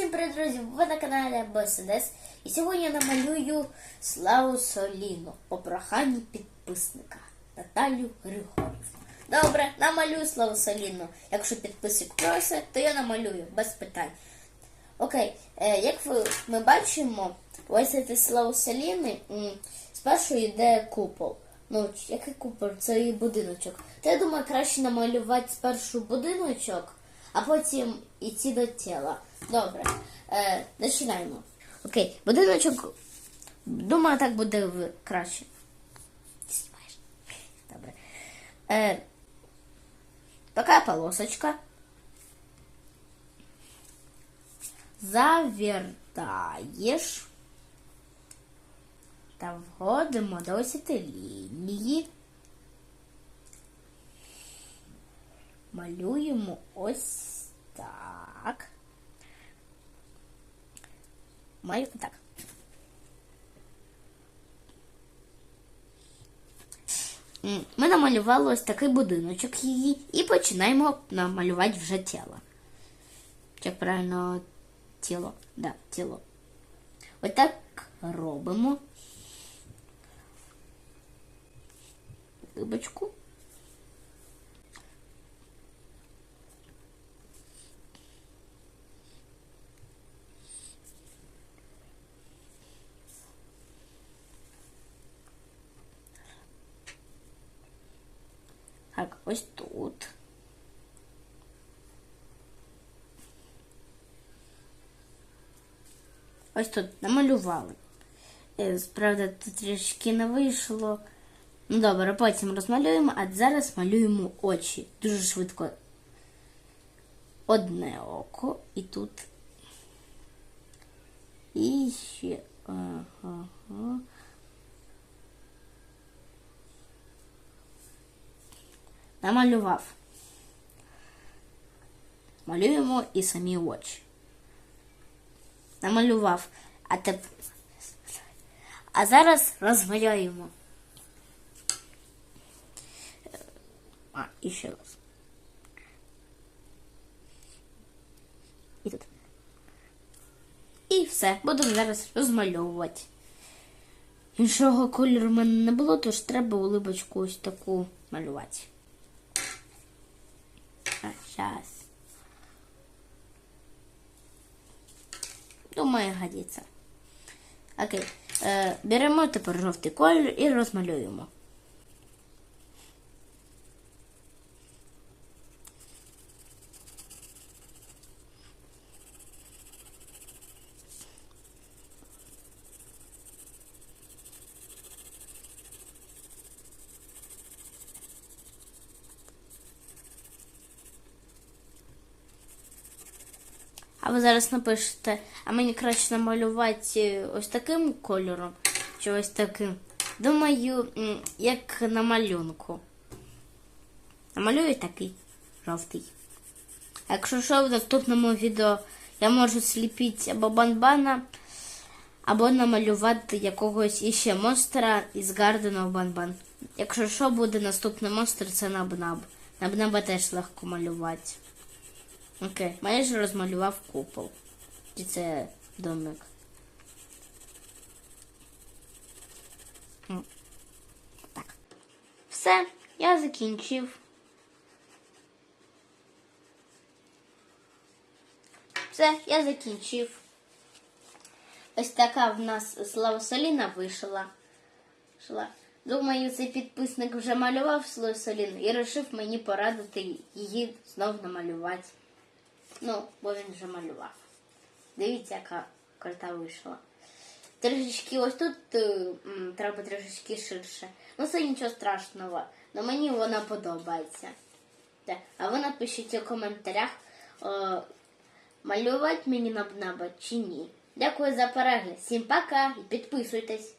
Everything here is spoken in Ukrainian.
Всім привіт, друзі! Ви на каналі БСДС. І сьогодні я намалюю Славу Соліну по проханню підписника Наталю Григорівну. Добре, намалюю Славу Соліну. Якщо підписник просить, то я намалюю без питань. Окей, е, як ви, ми бачимо, ось цей Славу Соліни спершу йде купол. Ну, який купол? Це її будиночок. То я думаю, краще намалювати спершу будиночок, а потім йти до тіла. Добре, е, починаємо. Окей, будиночок. Думаю, так буде краще. Добре. Е, така полосочка. Завертаєш. Та вводимо до цієї лінії. Малюємо ось так. Малюємо так. М, Ми намалювали ось такий будиночок її і починаємо намалювати вже тіло. Як правильно тіло? Да, тіло. Ось так робимо. Рибочку. Так, ось тут. Ось тут намалювали. Е, Правда, тут трішки не вийшло. Ну добре, потім розмалюємо, а зараз малюємо очі. Дуже швидко. Одне око і тут. І ще. Ага. Намалював. Малюємо і самі очі. Намалював. А теп... А зараз розмалюємо. А, і ще раз. І тут. І все. Будемо зараз розмальовувати. Іншого кольору в мене не було, тож треба улибочку ось таку малювати. Зараз. Думаю, годиться. Окей. Е, беремо тепер жовтий колір і розмалюємо. Ви зараз напишете, а мені краще намалювати ось таким кольором, чи ось таким. Думаю, як на малюнку. Намалюю такий жовтий. Якщо що, в наступному відео я можу сліпити або банбана, або намалювати якогось іще монстра із Garden of Банбан. Якщо що, буде наступний монстр, це Набнаб. Набнаба теж легко малювати. Окей, майже розмалював купол. Чи це домик? Так. Все, я закінчив. Все, я закінчив. Ось така в нас Слава Соліна вийшла. Шла. Думаю, цей підписник вже малював Славу Соліну і вирішив мені порадити її знов намалювати. Ну, бо він вже малював. Дивіться, яка крута вийшла. Трішечки ось тут е, треба трішечки ширше. Ну, це нічого страшного. але мені вона подобається. Так. А ви напишіть у коментарях, е, малювати мені набнаба чи ні. Дякую за перегляд. Всім пока і підписуйтесь.